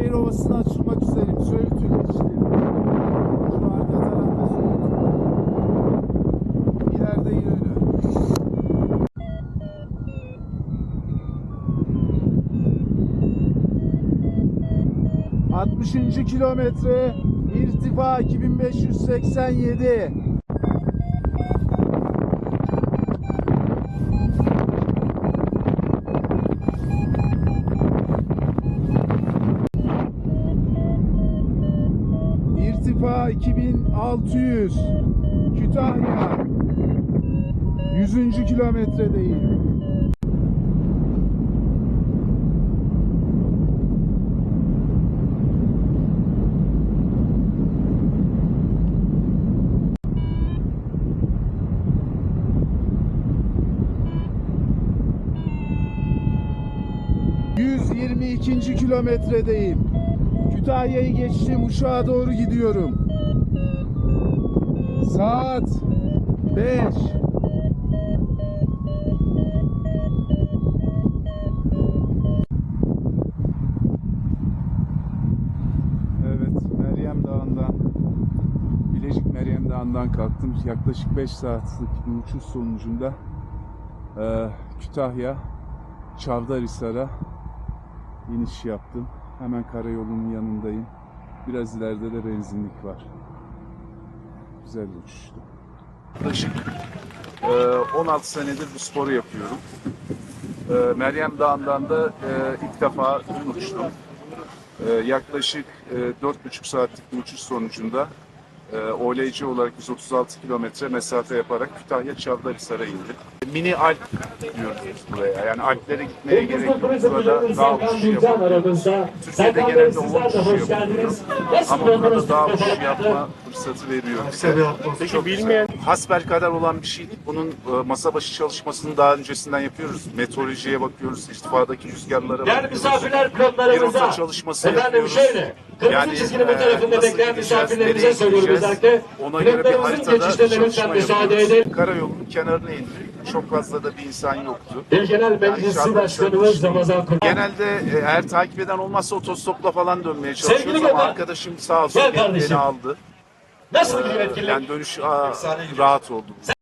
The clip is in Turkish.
Ataşehir Ovası'na açılmak üzereyim. Söğüt'ü geçtim. Şu arka tarafta Söğüt. İleride İnönü. Altmışıncı kilometre irtifa 2587. İrtifa 2600. Kütahya. 100. kilometredeyim. ...122. kilometredeyim. Kütahya'yı geçtim, Uşak'a doğru gidiyorum. Saat 5. Evet, Meryem Dağı'ndan, Bilecik Meryem Dağı'ndan kalktım. Yaklaşık 5 saatlik bir uçuş sonucunda Kütahya, Çavdarhisar'a iniş yaptım. Hemen karayolunun yanındayım. Biraz ileride de benzinlik var. Güzel uçuştu. Yaklaşık e, 16 senedir bu sporu yapıyorum. E, Meryem Dağı'ndan da e, ilk defa dün uçtum. E, yaklaşık e, 4,5 saatlik bir uçuş sonucunda e, OLC olarak 136 kilometre mesafe yaparak Kütahya Çavdarhisar'a indim. Mini Alp diyoruz buraya. Yani Alplere gitmeye gerek yok. Burada dağ uçuşu yapabiliyoruz. Türkiye'de genelde ova uçuşu yapıyoruz. Ama burada dağ uçuşu yapma fırsatı veriyor. Peki bilmeyen hasbelkader olan bir şey değil. Bunun e, masa başı çalışmasını daha öncesinden yapıyoruz. Meteorolojiye bakıyoruz, irtifadaki rüzgarlara Değerli bakıyoruz. misafirler pilotlarımıza, çalışması efendim yapıyoruz. şöyle, kırmızı Yani, çizginin bu e, tarafında bekleyen misafirlerimize gideceğiz? özellikle. Ona göre bir haritada çalışma yapıyoruz. Karayolunun kenarına indik. Çok fazla da bir insan yoktu. Bir genel meclisi Yani başkanımız Ramazan Kurban. Genelde e, eğer takip eden olmazsa otostopla falan dönmeye çalışıyoruz Sevgili ama Gökhan, arkadaşım sağ olsun gel beni- kardeşim. beni aldı. Nasıl gidiyor etkinlik? Yani dönüş aa, rahat oldu.